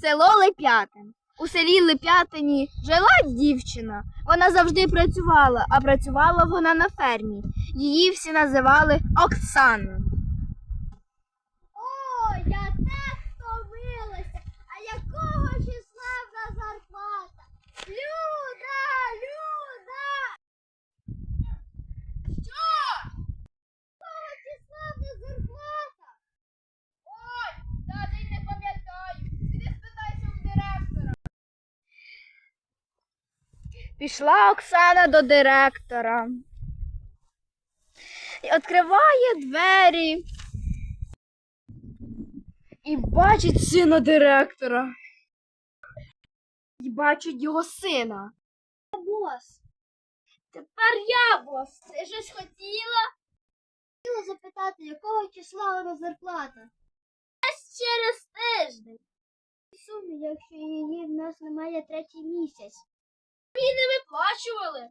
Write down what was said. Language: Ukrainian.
Село Лип'ятин. У селі Лип'ятині жила дівчина. Вона завжди працювала, а працювала вона на фермі. Її всі називали Оксаною. О, я так втомилася. А якого числа в нас зарплата? Люда, Люда! Що? Якого числа в нас зарплата? Ой, навіть не пам'ятаю. Піди спитайся у директора. Пішла Оксана до директора. І відкриває двері. І бачить сина директора. І бачить його сина. Бос, Тепер я бос. Ти щось хотіла? хотіла запитати, якого числа нас зарплата? Через тиждень. Суми, якщо її в нас немає третій Її не виплачували.